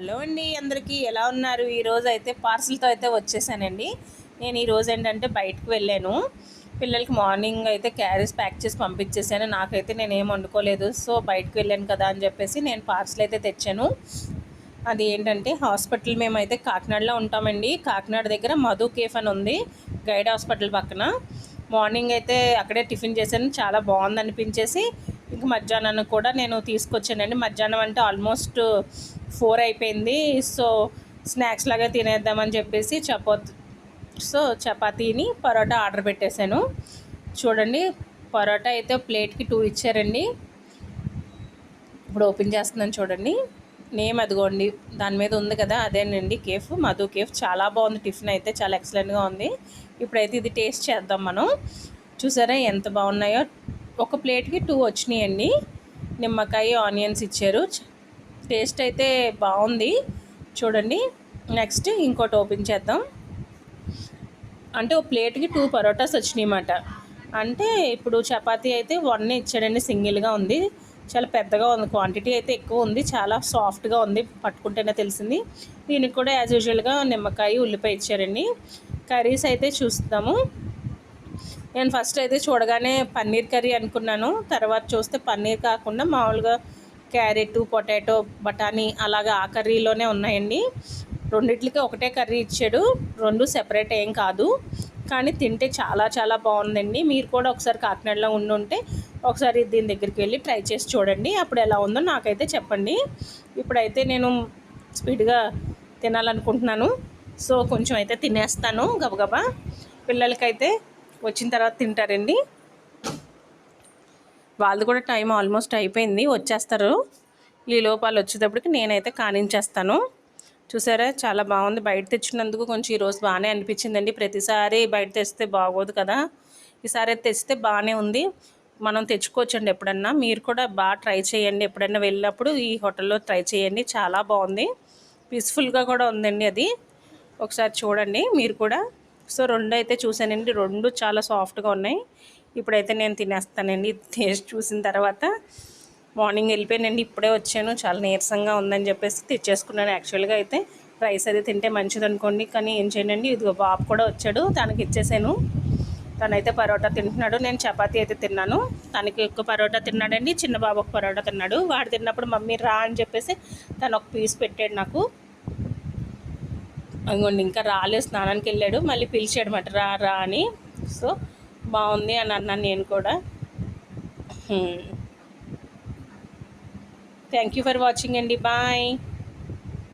Hello అండి అందరికీ ఎలా ఉన్నారు? ఈరోజు అయితే పార్సిల్తో అయితే వచ్చేసానండి. నేను ఈరోజు ఏంటంటే బయటకు వెళ్ళాను. పిల్లలకి మార్నింగ్ అయితే క్యారీస్ ప్యాక్ చేసి పంపించేసాను. నాకైతే నేను ఏం వండుకోలేదు. సో బయటకు వెళ్ళాను కదా అని చెప్పేసి నేను పార్సిల్ అయితే తెచ్చాను. అది ఏంటంటే హాస్పిటల్ మేమైతే కాకినాడలో ఉంటామండి. కాకినాడ దగ్గర మధు కేఫ్ అని ఉంది గైడ్ హాస్పిటల్ పక్కన. మార్నింగ్ అయితే అక్కడే టిఫిన్ చేశాను. చాలా బాగుంది అనిపించేసి. ఇంక మధ్యాహ్నం కూడా నేను తీసుకొచ్చానండి. మధ్యాహ్నం అంటే ఆల్మోస్ట్ ఫోర్ అయిపోయింది. సో స్నాక్స్ లాగా తినేద్దామని చెప్పేసి చపాతి సో చపాతీని పరోటా ఆర్డర్ పెట్టేశాను. చూడండి పరోటా అయితే ప్లేట్కి టూ ఇచ్చారండి. ఇప్పుడు ఓపెన్ చేస్తున్నాను చూడండి. నేమ్ అదిగోండి దాని మీద ఉంది కదా అదేనండి కేఫ్ మధు కేఫ్. చాలా బాగుంది టిఫిన్ అయితే చాలా ఎక్సలెంట్గా ఉంది. ఇప్పుడైతే ఇది టేస్ట్ చేద్దాం మనం. చూసారా ఎంత బాగున్నాయో. ఒక ప్లేట్కి టూ వచ్చినాయండి. నిమ్మకాయ ఆనియన్స్ ఇచ్చారు. టేస్ట్ అయితే బాగుంది. చూడండి. నెక్స్ట్ ఇంకోటి ఓపెన్ చేద్దాం. అంటే ఒక ప్లేట్కి టూ పరోటాస్ వచ్చినాయి అన్నమాట. అంటే ఇప్పుడు చపాతీ అయితే వన్ ఇచ్చాడండి సింగిల్గా ఉంది. చాలా పెద్దగా ఉంది క్వాంటిటీ అయితే ఎక్కువ ఉంది చాలా సాఫ్ట్గా ఉంది పట్టుకుంటేనే తెలిసింది. దీనికి కూడా యాజ్ యూజువల్గా నిమ్మకాయ ఉల్లిపాయ ఇచ్చారండి. కర్రీస్ అయితే చూస్తాము నేను ఫస్ట్ అయితే చూడగానే పన్నీర్ కర్రీ అనుకున్నాను. తర్వాత చూస్తే పన్నీర్ కాకుండా మామూలుగా క్యారెట్ పొటాటో బఠానీ అలాగా ఆ కర్రీలోనే ఉన్నాయండి. రెండిట్లకి ఒకటే కర్రీ ఇచ్చాడు. రెండు సెపరేట్ ఏం కాదు. కానీ తింటే చాలా చాలా బాగుందండి. మీరు కూడా ఒకసారి కాకినాడలో ఉండి ఉంటే ఒకసారి దీని దగ్గరికి వెళ్ళి ట్రై చేసి చూడండి. అప్పుడు ఎలా ఉందో నాకైతే చెప్పండి. ఇప్పుడైతే నేను స్పీడ్గా తినాలనుకుంటున్నాను. సో కొంచెం అయితే తినేస్తాను. గబగబా. పిల్లలకైతే వచ్చిన తర్వాత తింటారండి. వాళ్ళది కూడా టైం ఆల్మోస్ట్ అయిపోయింది వచ్చేస్తారు. ఈ లోపాలు వచ్చేటప్పటికి నేనైతే కానించేస్తాను. చూసారా చాలా బాగుంది. బయట తెచ్చినందుకు కొంచెం ఈరోజు బాగానే అనిపించిందండి. ప్రతిసారి బయట తెస్తే బాగోదు కదా. ఈసారి అయితే తెస్తే బాగానే ఉంది. మనం తెచ్చుకోవచ్చండి ఎప్పుడన్నా. మీరు కూడా బాగా ట్రై చేయండి. ఎప్పుడన్నా వెళ్ళినప్పుడు ఈ హోటల్లో ట్రై చేయండి. చాలా బాగుంది. పీస్ఫుల్గా కూడా ఉందండి అది. ఒకసారి చూడండి మీరు కూడా. సో రెండు అయితే చూసానండి. రెండు చాలా సాఫ్ట్గా ఉన్నాయి. ఇప్పుడైతే నేను తినేస్తానండి. టేస్ట్ చూసిన తర్వాత మార్నింగ్ వెళ్ళిపోయానండి ఇప్పుడే వచ్చాను. చాలా నీరసంగా ఉందని చెప్పేసి తెచ్చేసుకున్నాను యాక్చువల్గా అయితే. రైస్ అది తింటే మంచిది అనుకోండి. కానీ ఏం చేయండి ఇదిగో బాబు కూడా వచ్చాడు. తనకి ఇచ్చేసాను. తనైతే పరోటా తింటున్నాడు. నేను చపాతీ అయితే తిన్నాను. తనకి ఎక్కువ పరోటా తిన్నాడండి. చిన్న బాబు ఒక పరోటా తిన్నాడు. వాడు తిన్నప్పుడు మమ్మీ రా అని చెప్పేసి తను ఒక పీస్ పెట్టాడు నాకు. ఇంకోండి ఇంకా రాలేదు. స్నానానికి వెళ్ళాడు. మళ్ళీ పిలిచాడు మాట రా రా అని. సో బాగుంది అని అన్నాను నేను కూడా. థ్యాంక్ యూ ఫర్ వాచింగ్ అండి. బాయ్